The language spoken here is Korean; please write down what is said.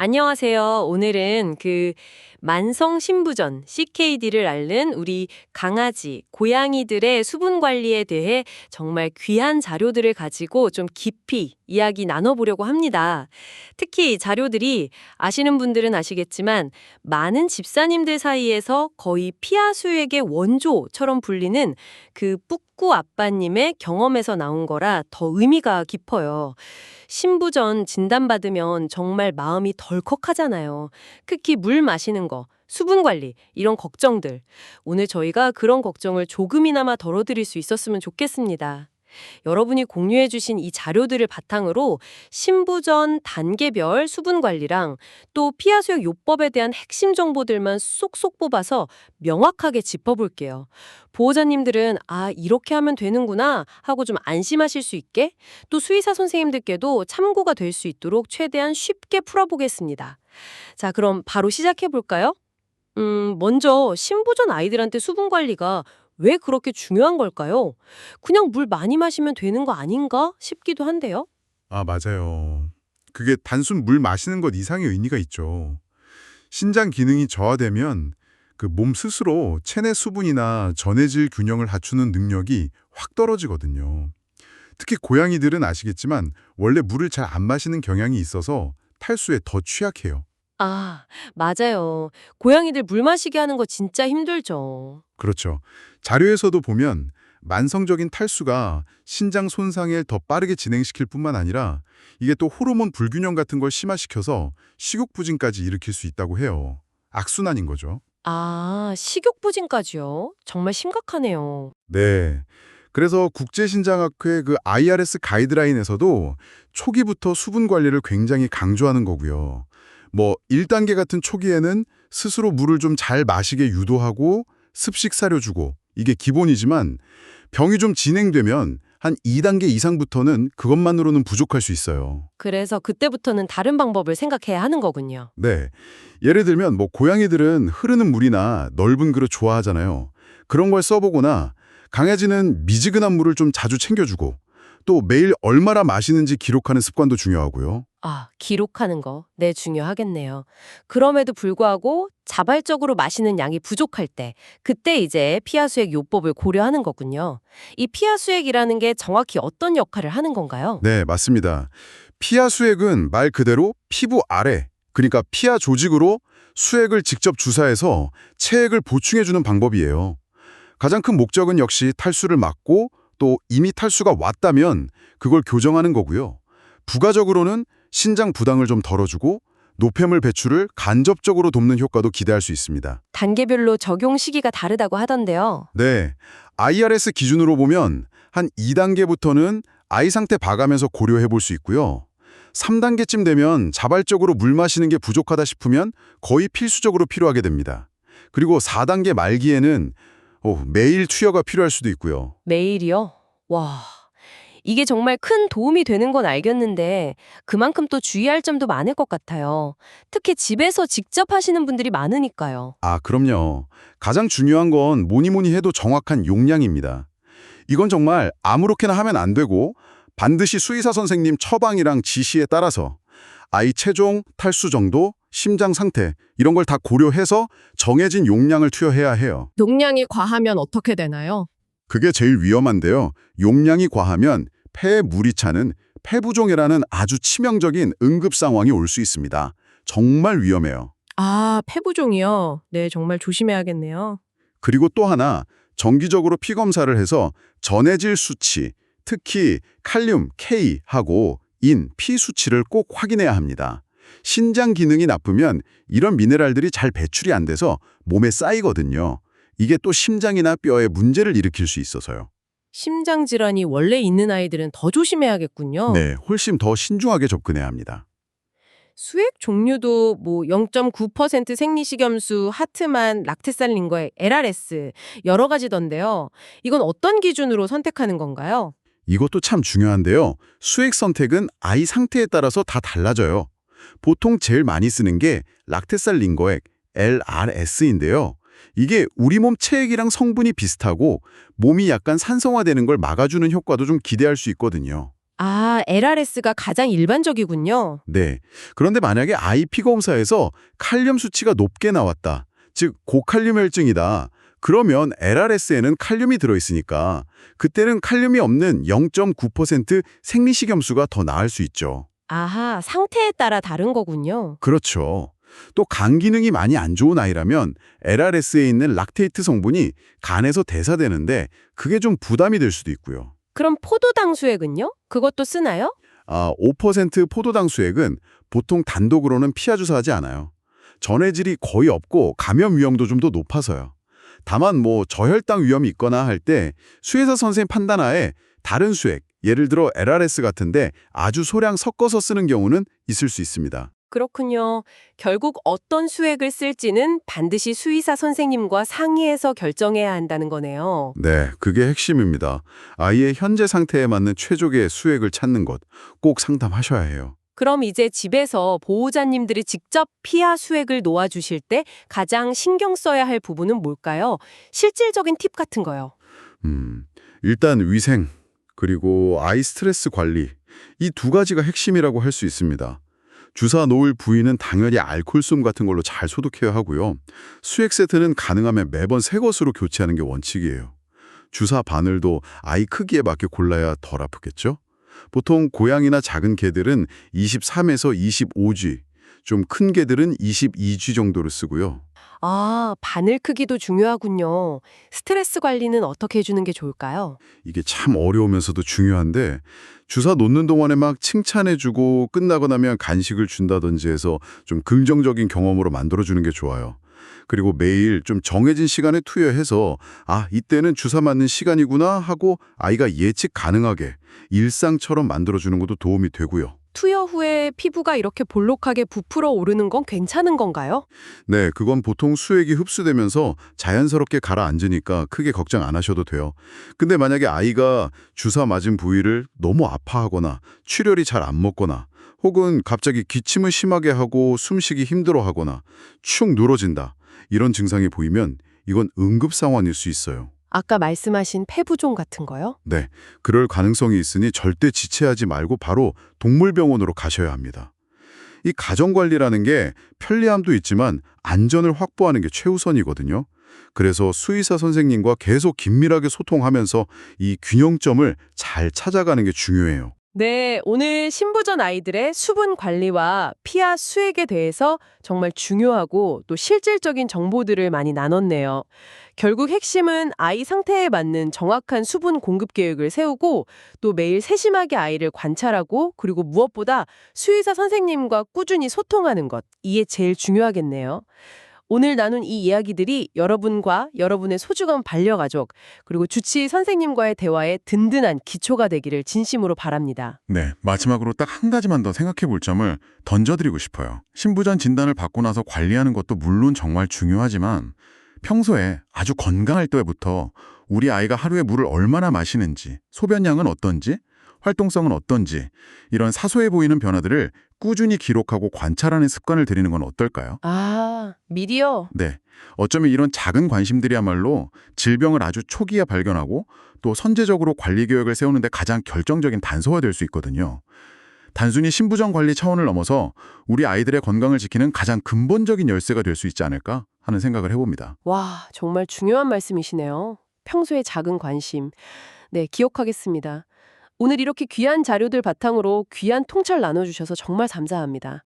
안녕하세요. 오늘은 그 만성 신부전 CKD를 앓는 우리 강아지, 고양이들의 수분 관리에 대해 정말 귀한 자료들을 가지고 좀 깊이 이야기 나눠보려고 합니다. 특히 이 자료들이 아시는 분들은 아시겠지만 많은 집사님들 사이에서 거의 피하수액의 원조처럼 불리는 그 뿌꾸 아빠님의 경험에서 나온 거라 더 의미가 깊어요. 신부전 진단받으면 정말 마음이 덜컥하잖아요. 특히 물 마시는 거, 수분 관리, 이런 걱정들. 오늘 저희가 그런 걱정을 조금이나마 덜어드릴 수 있었으면 좋겠습니다. 여러분이 공유해 주신 이 자료들을 바탕으로 신부전 단계별 수분 관리랑 또 피하수역 요법에 대한 핵심 정보들만 쏙쏙 뽑아서 명확하게 짚어볼게요. 보호자님들은 아 이렇게 하면 되는구나 하고 좀 안심하실 수 있게 또 수의사 선생님들께도 참고가 될 수 있도록 최대한 쉽게 풀어보겠습니다. 자 그럼 바로 시작해 볼까요? 음, 먼저 신부전 아이들한테 수분 관리가 왜 그렇게 중요한 걸까요? 그냥 물 많이 마시면 되는 거 아닌가 싶기도 한데요. 아, 맞아요. 그게 단순 물 마시는 것 이상의 의미가 있죠. 신장 기능이 저하되면 그 몸 스스로 체내 수분이나 전해질 균형을 갖추는 능력이 확 떨어지거든요. 특히 고양이들은 아시겠지만 원래 물을 잘 안 마시는 경향이 있어서 탈수에 더 취약해요. 아, 맞아요. 고양이들 물 마시게 하는 거 진짜 힘들죠. 그렇죠. 자료에서도 보면 만성적인 탈수가 신장 손상을 더 빠르게 진행시킬 뿐만 아니라 이게 또 호르몬 불균형 같은 걸 심화시켜서 식욕부진까지 일으킬 수 있다고 해요. 악순환인 거죠. 아, 식욕부진까지요? 정말 심각하네요. 네. 그래서 국제신장학회 그 IRS 가이드라인에서도 초기부터 수분 관리를 굉장히 강조하는 거고요. 뭐 1단계 같은 초기에는 스스로 물을 좀 잘 마시게 유도하고 습식 사려주고 이게 기본이지만 병이 좀 진행되면 한 2단계 이상부터는 그것만으로는 부족할 수 있어요. 그래서 그때부터는 다른 방법을 생각해야 하는 거군요. 네. 예를 들면 뭐 고양이들은 흐르는 물이나 넓은 그릇 좋아하잖아요. 그런 걸 써보거나 강아지는 미지근한 물을 좀 자주 챙겨주고 또 매일 얼마나 마시는지 기록하는 습관도 중요하고요. 아, 기록하는 거. 네, 중요하겠네요. 그럼에도 불구하고 자발적으로 마시는 양이 부족할 때, 그때 이제 피하수액 요법을 고려하는 거군요. 이 피하수액이라는 게 정확히 어떤 역할을 하는 건가요? 네, 맞습니다. 피하 수액은 말 그대로 피부 아래, 그러니까 피하 조직으로 수액을 직접 주사해서 체액을 보충해주는 방법이에요. 가장 큰 목적은 역시 탈수를 막고 또 이미 탈수가 왔다면 그걸 교정하는 거고요. 부가적으로는 신장 부담을 좀 덜어주고 노폐물 배출을 간접적으로 돕는 효과도 기대할 수 있습니다. 단계별로 적용 시기가 다르다고 하던데요. 네, IRS 기준으로 보면 한 2단계부터는 아이 상태 봐가면서 고려해 볼 수 있고요. 3단계쯤 되면 자발적으로 물 마시는 게 부족하다 싶으면 거의 필수적으로 필요하게 됩니다. 그리고 4단계 말기에는 어, 매일 투여가 필요할 수도 있고요. 매일이요? 와. 이게 정말 큰 도움이 되는 건 알겠는데 그만큼 또 주의할 점도 많을 것 같아요. 특히 집에서 직접 하시는 분들이 많으니까요. 아, 그럼요. 가장 중요한 건 뭐니 뭐니 해도 정확한 용량입니다. 이건 정말 아무렇게나 하면 안 되고 반드시 수의사 선생님 처방이랑 지시에 따라서 아이 체중, 탈수 정도, 심장 상태 이런 걸 다 고려해서 정해진 용량을 투여해야 해요. 용량이 과하면 어떻게 되나요? 그게 제일 위험한데요. 용량이 과하면 폐에 물이 차는 폐부종이라는 아주 치명적인 응급 상황이 올 수 있습니다. 정말 위험해요. 아, 폐부종이요. 네, 정말 조심해야겠네요. 그리고 또 하나 정기적으로 피 검사를 해서 전해질 수치, 특히 칼륨, K하고 인, 피 수치를 꼭 확인해야 합니다. 신장 기능이 나쁘면 이런 미네랄들이 잘 배출이 안 돼서 몸에 쌓이거든요. 이게 또 심장이나 뼈에 문제를 일으킬 수 있어서요. 심장 질환이 원래 있는 아이들은 더 조심해야겠군요. 네, 훨씬 더 신중하게 접근해야 합니다. 수액 종류도 뭐 0.9% 생리식염수, 하트만, 락테살린거의 LRS 여러 가지던데요. 이건 어떤 기준으로 선택하는 건가요? 이것도 참 중요한데요. 수액 선택은 아이 상태에 따라서 다 달라져요. 보통 제일 많이 쓰는 게 락테살 링거액 LRS인데요. 이게 우리 몸 체액이랑 성분이 비슷하고 몸이 약간 산성화되는 걸 막아주는 효과도 좀 기대할 수 있거든요. 아, LRS가 가장 일반적이군요. 네. 그런데 만약에 피 검사에서 칼륨 수치가 높게 나왔다. 즉 고칼륨 혈증이다. 그러면 LRS에는 칼륨이 들어있으니까 그때는 칼륨이 없는 0.9% 생리식염수가 더 나을 수 있죠. 아하, 상태에 따라 다른 거군요. 그렇죠. 또 간 기능이 많이 안 좋은 아이라면 LRS에 있는 락테이트 성분이 간에서 대사되는데 그게 좀 부담이 될 수도 있고요. 그럼 포도당 수액은요? 그것도 쓰나요? 아, 5% 포도당 수액은 보통 단독으로는 피하 주사하지 않아요. 전해질이 거의 없고 감염 위험도 좀 더 높아서요. 다만 뭐 저혈당 위험이 있거나 할 때 수의사 선생님 판단하에 다른 수액, 예를 들어 LRS 같은데 아주 소량 섞어서 쓰는 경우는 있을 수 있습니다. 그렇군요. 결국 어떤 수액을 쓸지는 반드시 수의사 선생님과 상의해서 결정해야 한다는 거네요. 네, 그게 핵심입니다. 아이의 현재 상태에 맞는 최적의 수액을 찾는 것 꼭 상담하셔야 해요. 그럼 이제 집에서 보호자님들이 직접 피하 수액을 놓아주실 때 가장 신경 써야 할 부분은 뭘까요? 실질적인 팁 같은 거요. 음, 일단 위생, 그리고 아이 스트레스 관리, 이 두 가지가 핵심이라고 할 수 있습니다. 주사 놓을 부위는 당연히 알콜솜 같은 걸로 잘 소독해야 하고요. 수액 세트는 가능하면 매번 새 것으로 교체하는 게 원칙이에요. 주사 바늘도 아이 크기에 맞게 골라야 덜 아프겠죠? 보통 고양이나 작은 개들은 23에서 25G, 좀 큰 개들은 22G 정도로 쓰고요. 아, 바늘 크기도 중요하군요. 스트레스 관리는 어떻게 해주는 게 좋을까요? 이게 참 어려우면서도 중요한데 주사 놓는 동안에 막 칭찬해주고 끝나고 나면 간식을 준다든지 해서 좀 긍정적인 경험으로 만들어주는 게 좋아요. 그리고 매일 좀 정해진 시간에 투여해서 아 이때는 주사 맞는 시간이구나 하고 아이가 예측 가능하게 일상처럼 만들어주는 것도 도움이 되고요. 투여 후에 피부가 이렇게 볼록하게 부풀어 오르는 건 괜찮은 건가요? 네, 그건 보통 수액이 흡수되면서 자연스럽게 가라앉으니까 크게 걱정 안 하셔도 돼요. 근데 만약에 아이가 주사 맞은 부위를 너무 아파하거나 출혈이 잘 안 먹거나 혹은 갑자기 기침을 심하게 하고 숨쉬기 힘들어하거나 축 늘어진다 이런 증상이 보이면 이건 응급 상황일 수 있어요. 아까 말씀하신 폐부종 같은 거요? 네, 그럴 가능성이 있으니 절대 지체하지 말고 바로 동물병원으로 가셔야 합니다. 이 가정관리라는 게 편리함도 있지만 안전을 확보하는 게 최우선이거든요. 그래서 수의사 선생님과 계속 긴밀하게 소통하면서 이 균형점을 잘 찾아가는 게 중요해요. 네, 오늘 신부전 아이들의 수분 관리와 피하 수액에 대해서 정말 중요하고 또 실질적인 정보들을 많이 나눴네요. 결국 핵심은 아이 상태에 맞는 정확한 수분 공급 계획을 세우고 또 매일 세심하게 아이를 관찰하고 그리고 무엇보다 수의사 선생님과 꾸준히 소통하는 것. 이게 제일 중요하겠네요. 오늘 나눈 이 이야기들이 여러분과 여러분의 소중한 반려가족 그리고 주치의 선생님과의 대화에 든든한 기초가 되기를 진심으로 바랍니다. 네, 마지막으로 딱 한 가지만 더 생각해 볼 점을 던져드리고 싶어요. 신부전 진단을 받고 나서 관리하는 것도 물론 정말 중요하지만 평소에 아주 건강할 때부터 우리 아이가 하루에 물을 얼마나 마시는지, 소변량은 어떤지, 활동성은 어떤지 이런 사소해 보이는 변화들을 꾸준히 기록하고 관찰하는 습관을 들이는 건 어떨까요? 아, 미리요? 네. 어쩌면 이런 작은 관심들이야말로 질병을 아주 초기에 발견하고 또 선제적으로 관리 계획을 세우는 데 가장 결정적인 단서가 될 수 있거든요. 단순히 신부전 관리 차원을 넘어서 우리 아이들의 건강을 지키는 가장 근본적인 열쇠가 될 수 있지 않을까 하는 생각을 해봅니다. 와, 정말 중요한 말씀이시네요. 평소의 작은 관심. 네, 기억하겠습니다. 오늘 이렇게 귀한 자료들 바탕으로 귀한 통찰 나눠주셔서 정말 감사합니다.